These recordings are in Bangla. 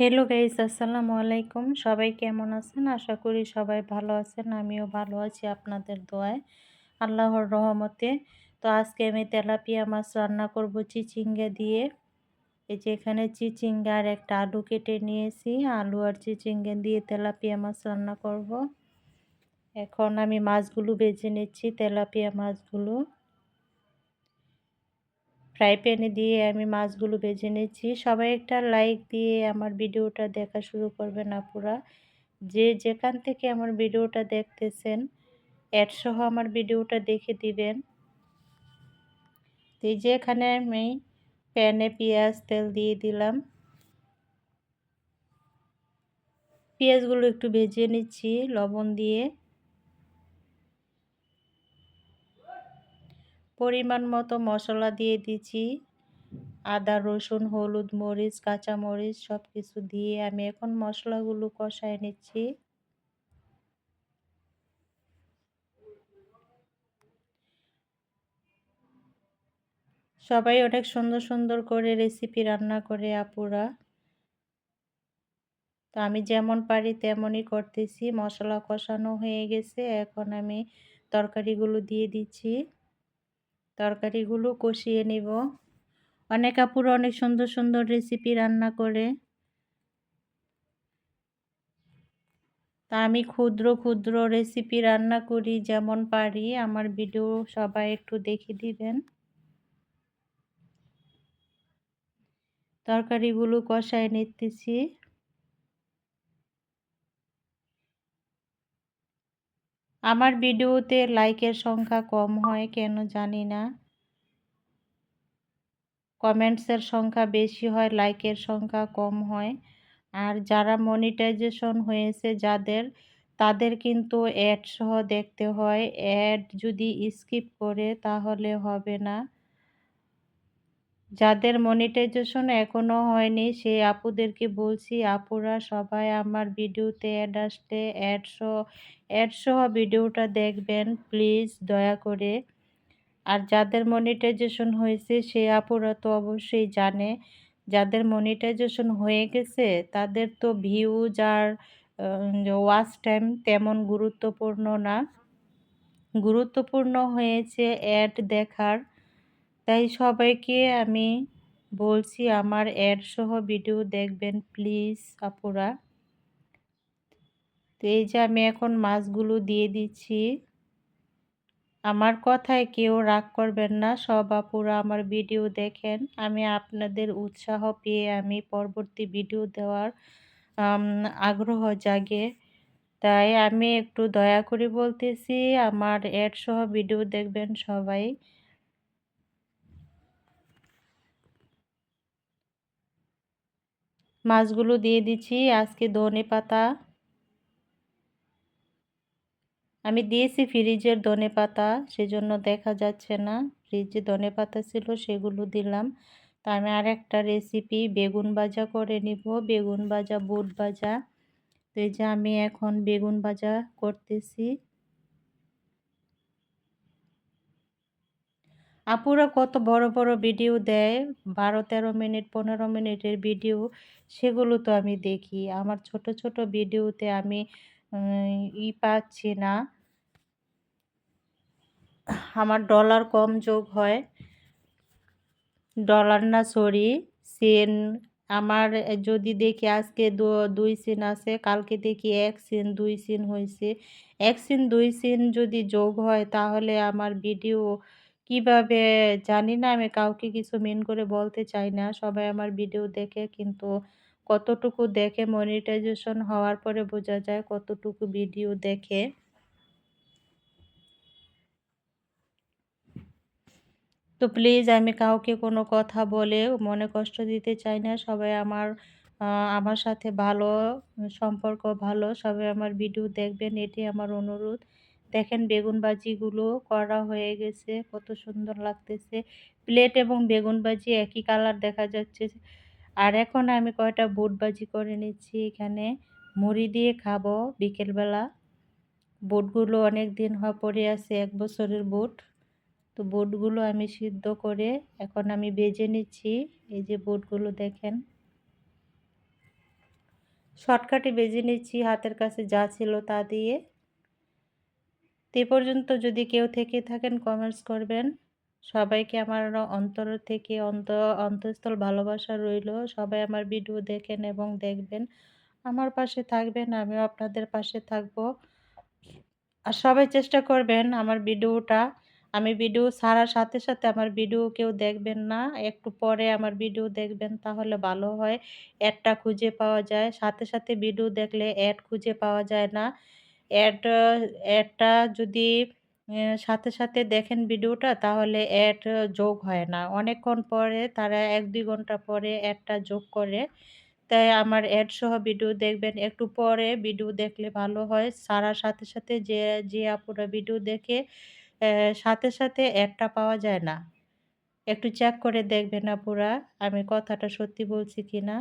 হ্যালো গাইস আসসালামু আলাইকুম। সবাই কেমন আছেন? আশা করি সবাই ভালো আছেন, আমিও ভালো আছি আপনাদের দোয়ায়, আল্লাহর রহমতে। তো আজকে আমি তেলাপিয়া মাছ রান্না করব চিচিঙ্গা দিয়ে। এই যে এখানে চিচিঙ্গা আর একটা আলু কেটে নিয়েছি, আলু আর চিচিঙ্গা দিয়ে তেলাপিয়া মাছ রান্না করব। এখন আমি মাছগুলো বেছে নিচ্ছি, তেলাপিয়া মাছগুলো। ফ্রাই প্যানে দিয়ে আমি মাছগুলো ভেজে নিচ্ছি সবাই একটা লাইক দিয়ে আমার ভিডিওটা দেখা শুরু করবেন আপুরা। যে যেখান থেকে আমার ভিডিওটা দেখতেছেন অ্যাডসহ আমার ভিডিওটা দেখে দিবেন। এই যে এখানে আমি প্যানে পেঁয়াজ, তেল দিয়ে দিলাম। পেঁয়াজগুলো একটু ভেজে নিচ্ছি লবণ দিয়ে। পরিমাণ মতো মশলা দিয়ে দিচ্ছি। আদা, রসুন, হলুদ, মরিচ, কাঁচা মরিচ সব কিছু দিয়ে আমি এখন মশলাগুলো কষায় নিচ্ছি। সবাই অনেক সুন্দর সুন্দর করে রেসিপি রান্না করে আপুরা। তো আমি যেমন পারি তেমনই করতেছি, মশলা কষানো হয়ে গেছে, এখন আমি তরকারিগুলো দিয়ে দিচ্ছি। তরকারিগুলো কষিয়ে নিব। অনেক আপুরা অনেক সুন্দর সুন্দর রেসিপি রান্না করে। তা আমি ক্ষুদ্র ক্ষুদ্র রেসিপি রান্না করি যেমন পারি। আমার ভিডিও সবাই একটু দেখে দিবেন। তরকারিগুলো কষায় নিতেছি। আমার ভিডিওতে লাইকের সংখ্যা কম হয় কেন জানি না। কমেন্টসের সংখ্যা বেশি হয়, লাইকের সংখ্যা কম হয়। আর যারা মনিটাইজেশন হয়েছে যাদের, তাদের কিন্তু অ্যাডসহ দেখতে হয়। অ্যাড যদি স্কিপ করে তাহলে হবে না। যাদের মনিটাইজেশন এখনও হয়নি সেই আপুদেরকে বলছি, আপুরা সবাই আমার ভিডিওতে অ্যাড আসলে অ্যাড সহ অ্যাড সহ ভিডিওটা দেখবেন প্লিজ দয়া করে। আর যাদের মনিটাইজেশন হয়েছে, সে আপুরা তো অবশ্যই জানে। যাদের মনিটাইজেশন হয়ে গেছে, তাদের তো ভিউজ আর ওয়াচ টাইম তেমন গুরুত্বপূর্ণ না। গুরুত্বপূর্ণ হয়েছে অ্যাড দেখার। তাই সবাইকে আমি বলছি আমার অ্যাড সহ ভিডিও দেখবেন প্লিজ আপুরা। তো এই যে আমি এখন মাছগুলো দিয়ে দিচ্ছি। আমার কথায় কেউ রাগ করবেন না, সব আপুরা আমার ভিডিও দেখেন। আমি আপনাদের উৎসাহ পেয়ে আমি পরবর্তী ভিডিও দেওয়ার আগ্রহ জাগে। তাই আমি একটু দয়া করে বলতেছি, আমার অ্যাড সহ ভিডিও দেখবেন সবাই। মাছগুলো দিয়ে দিচ্ছি, আজকে ধনে পাতা। আমি দিয়েছি ফ্রিজের ধনে পাতা, সেজন্য দেখা যাচ্ছে না। ফ্রিজে ধনে পাতা ছিল, সেগুলো দিলাম। তা আমি আর একটা রেসিপি বেগুন ভাজা করে নিব। বেগুন ভাজা, বুট ভাজা। তো এই যে আমি এখন বেগুন ভাজা করতেছি। আপুরা কত বড় বড় ভিডিও দেয়? বারো, তেরো মিনিট, পনেরো মিনিটের ভিডিও, সেগুলো তো আমি দেখি। আমার ছোট ছোট ভিডিওতে আমি ই পাচ্ছি না। আমার ডলার কম যোগ হয়। ডলার না, সরি, সেন। আমার যদি দেখি আজকে দুই সিন আছে, কালকে দেখি এক সিন, দুই সিন হয়েছে এক সিন, দুই সিন যদি যোগ হয়, তাহলে আমার ভিডিও কীভাবে জানি না, আমি কাউকে কিছু মেন করে বলতে চাই না। সবাই আমার ভিডিও দেখে, কিন্তু কতটুকু দেখে মনিটাইজেশন হওয়ার পরে বোঝা যায় কতটুকু ভিডিও দেখে। তো প্লিজ আমি কাউকে কোনো কথা বলে মনে কষ্ট দিতে চাই না। সবাই আমার আমার সাথে ভালো, সম্পর্ক ভালো, সবাই আমার ভিডিও দেখবেন এটি আমার অনুরোধ। দেখেন বেগুন ভাজিগুলো করা হয়ে গেছে, কত সুন্দর লাগতেছে। প্লেট এবং বেগুন বাজি একই কালার দেখা যাচ্ছে। আর এখন আমি কয়টা বুট বাজি করে নিচ্ছি এখানে। মুড়ি দিয়ে খাব বিকেলবেলা। বুটগুলো অনেক দিন হওয়া পরে আছে, এক বছরের বুট। তো বুটগুলো আমি সিদ্ধ করে এখন আমি বেজে নিচ্ছি। এই যে বুটগুলো দেখেন। শর্টকাটে বেজে নিচ্ছি, হাতের কাছে যা ছিল তা দিয়ে। তে পর্যন্ত যদি কেউ থেকে থাকেন কমেন্টস করবেন। সবাইকে আমার অন্তর থেকে অন্ত, অন্তঃস্থল ভালোবাসা রইল। সবাই আমার ভিডিও দেখেন এবং দেখবেন। আমার পাশে থাকবেন, আমিও আপনাদের পাশে থাকব। আর সবাই চেষ্টা করবেন আমার ভিডিওটা আমি ভিডিও ছাড়ার সাথে সাথে আমার ভিডিও কেউ দেখবেন না। একটু পরে আমার ভিডিও দেখবেন, তাহলে ভালো হয়। অ্যাডটা খুঁজে পাওয়া যায়। সাথে সাথে ভিডিও দেখলে অ্যাড খুঁজে পাওয়া যায় না। অ্যাড অ্যাডটা যদি সাথে সাথে দেখেন ভিডিওটা, তাহলে অ্যাড যোগ হয় না। অনেকক্ষণ পরে তারা এক দুই ঘণ্টা পরে অ্যাডটা যোগ করে। তাই আমার অ্যাড সহ ভিডিও দেখবেন। একটু পরে ভিডিও দেখলে ভালো হয়। সারার সাথে সাথে যে যে আপুরা ভিডিও দেখে সাথে সাথে অ্যাডটা পাওয়া যায় না। একটু চেক করে দেখবেন আপুরা, আমি কথাটা সত্যি বলছি কি না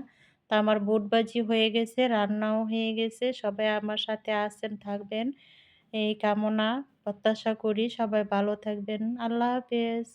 তো আমার বুটবাজি হয়ে গেছে, রান্নাও হয়ে গেছে। সবাই আমার সাথে আসেন, থাকবেন। এই কামনা, প্রত্যাশা করি সবাই ভালো থাকবেন। আল্লাহ হাফেজ।